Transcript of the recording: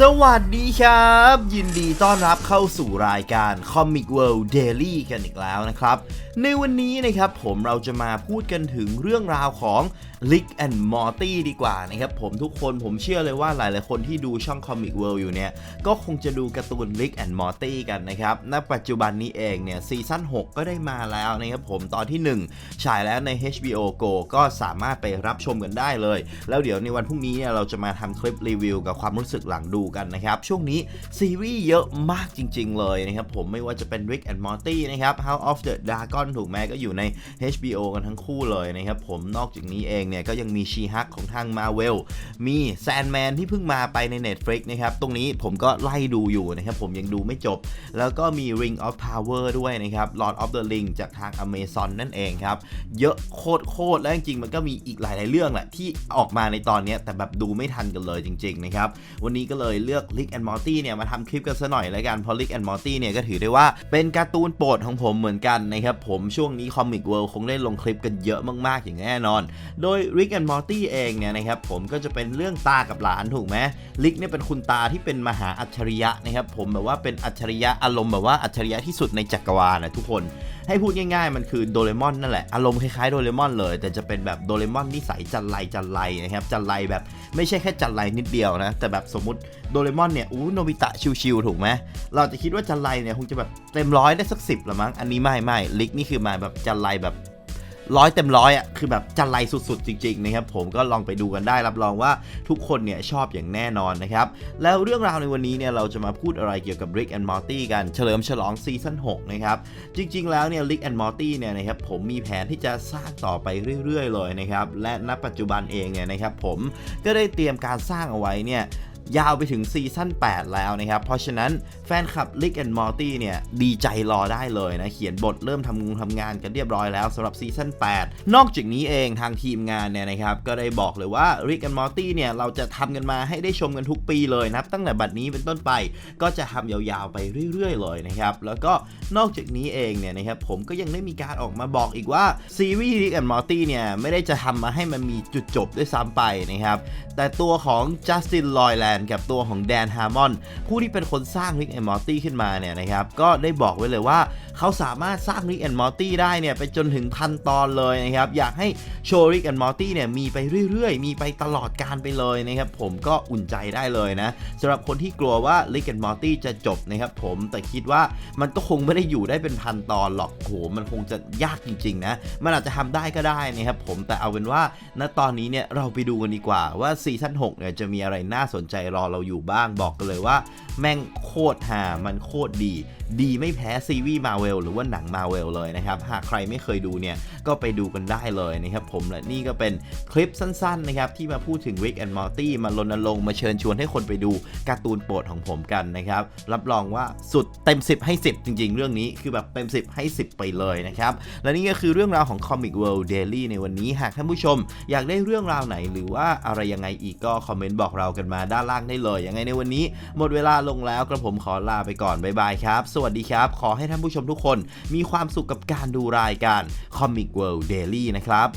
สวัสดีครับ ยินดีต้อนรับเข้าสู่รายการ Comic World Daily กันอีกแล้วนะครับ ในวันนี้นะครับผมเราจะมาพูดกันถึงเรื่องราวของ Rick and Morty ดีกว่านะครับผมทุกคนผมเชื่อเลยว่าหลายๆคนที่ดูช่อง Comic World อยู่เนี่ย ก็คงจะดูการ์ตูน Rick and Morty กันนะครับณปัจจุบันนี้เองเนี่ยซีซั่น6 ก็ได้มาแล้วนะครับผมตอนที่ 1 ฉายแล้วใน HBO Go ก็สามารถไปรับชมกันได้เลย แล้วเดี๋ยวในวันพรุ่งนี้เนี่ยเราจะมาทำคลิปรีวิวกับความรู้สึกหลังดูกันนะครับ ช่วงนี้ซีรีส์เยอะมากจริง ๆ เลยนะครับ ผมไม่ว่าจะเป็น Rick and Morty นะครับ House of the Dragon ถูกไหมก็อยู่ใน HBO กันทั้งคู่เลยนะครับ ผมนอกจากนี้เองเนี่ย ก็ยังมีชีฮักของทาง Marvel มีแซนแมนที่เพิ่งมาไปใน Netflix นะครับ ตรงนี้ผมก็ไล่ดูอยู่นะครับผมยังดูไม่จบ แล้วก็มี Ring of Power ด้วยนะครับ Lord of the Ring จากทาง Amazon นั่นเองครับ เยอะโคตรโคตรและจริงๆมันก็มีอีกหลาย ๆ เรื่องแหละที่ออกมาในตอนนี้แต่แบบดูไม่ทันกันเลยจริง ๆ นะครับ วันนี้ก็เลยเลือก Rick and Morty เนี่ยมาทำคลิปกันซะหน่อยแล้วกันเพราะ Rick and Morty เนี่ยก็ถือได้ว่าเป็นการ์ตูนโปรดของผมเหมือนกันนะครับผมช่วงนี้ Comic World คงได้ลงคลิปกันเยอะมากๆอย่างแน่นอน โดย Rick and Morty เองเนี่ยนะครับผมก็จะเป็นเรื่องตากับหลานถูกไหม Rick เนี่ยเป็นคุณตาที่เป็นมหาอัจฉริยะนะครับผมแบบว่าเป็นอัจฉริยะอารมณ์แบบว่าอัจฉริยะที่สุดในจักรวาลนะทุกคนให้พูดง่ายๆ มันคือโดเรมอนนั่นแหละ อารมณ์คล้ายๆโดเรมอนเลย แต่จะเป็นแบบโดเรมอนนิสัยจันไรจันไรนะครับจันไรแบบไม่ใช่แค่จันไรนิดเดียวนะ แต่แบบสมมติโดเรมอนเนี่ยอู้โนบิตะชิวๆถูกไหมเราจะคิดว่าจันไรเนี่ยคงจะแบบเต็มร้อยได้สักสิบละมั้งอันนี้ไม่ไม่ลิกนี่คือมาแบบจันไรแบบร้อยเต็มร้อยอะคือแบบจันไรสุดๆ จริงๆนะครับผมก็ลองไปดูกันได้รับรองว่าทุกคนเนี่ยชอบอย่างแน่นอนนะครับแล้วเรื่องราวในวันนี้เนี่ยเราจะมาพูดอะไรเกี่ยวกับ Rick and Morty กันเฉลิมฉลองซีซั่น6นะครับจริงๆแล้วเนี่ย Rick and Morty เนี่ยนะครับผมมีแผนที่จะสร้างต่อไปเรื่อยๆ เลยนะครับและณปัจจุบันเองเนี่ยนะครับผมก็ได้เตรียมการสร้างเอาไว้เนี่ย ยาวไปถึงซีซั่น8 แล้วนะครับ เพราะฉะนั้นแฟนคลับ Rick and Morty เนี่ยดีใจรอได้เลยนะ เขียนบทเริ่มทำงงทำงานกันเรียบร้อยแล้วสำหรับซีซั่น8 นอกจากนี้เองทางทีมงานเนี่ยนะครับ ก็ได้บอกเลยว่า Rick and Morty เนี่ยเราจะทำกันมาให้ได้ชมกันทุกปีเลยนะครับ ตั้งแต่บัดนี้เป็นต้นไปก็จะทำยาวๆไปเรื่อยๆ เลยนะครับ แล้วก็นอกจากนี้เองเนี่ยนะครับผมก็ยังได้มีการออกมาบอกอีกว่าซีรีส์ Rick and Morty เนี่ยไม่ได้จะทำมาให้มันมีจุดจบด้วยซ้ำไปนะครับแต่ตัวของจัสตินลอยแลนด์กับตัวของแดนฮาร์มอนผู้ที่เป็นคนสร้าง Rick and Morty ขึ้นมาเนี่ยนะครับก็ได้บอกไว้เลยว่าเขาสามารถสร้าง Rick and Morty ได้เนี่ยไปจนถึงพันตอนเลยนะครับอยากให้โชว์ Rick and Morty เนี่ยมีไปเรื่อยๆ มีไปตลอดการไปเลยนะครับผมก็อุ่นใจได้เลยนะสำหรับคนที่กลัวว่า Rick and Morty จะจบนะครับผมแต่คิดว่ามันก็คงไม่ได้อยู่ได้เป็นพันตอนหรอกโหมันคงจะยากจริงๆนะมันอาจจะทำได้ก็ได้นะครับผมแต่เอาเป็นว่าณตอนนี้เนี่ยเราไปดูกันดีกว่าว่าซีซั่น6เนี่ยจะมีอะไรน่าสนใจรอเราอยู่บ้างบอกกันเลยว่า แม่งโคตรหามันโคตรดี ดีไม่แพ้ซีรีส์มาเวลหรือว่าหนังมาเวลเลยนะครับ หากใครไม่เคยดูเนี่ย ก็ไปดูกันได้เลยนะครับผมและนี่ก็เป็นคลิปสั้นๆนะครับ ที่มาพูดถึง Rick and Morty มารณรงค์มาเชิญชวนให้คนไปดูการ์ตูนโปรดของผมกันนะครับ รับรองว่าสุดเต็ม 10 ให้ 10 จริง ๆ เรื่องนี้คือแบบเต็ม 10 ให้ 10 ไปเลยนะครับ และนี่ก็คือเรื่องราวของ Comic World Daily ในวันนี้หากท่านผู้ชม อยากได้เรื่องราวไหนหรือว่าอะไรยังไงอีกก็คอมเมนต์บอกเรากันมาด้านล่างได้เลย ยังไงในวันนี้หมดเวลาลงแล้วกระผมขอลาไปก่อนบ๊ายบายครับ สวัสดีครับ ขอให้ท่านผู้ชมทุกคนมีความสุขกับการดูรายการ Comic World Daily นะครับ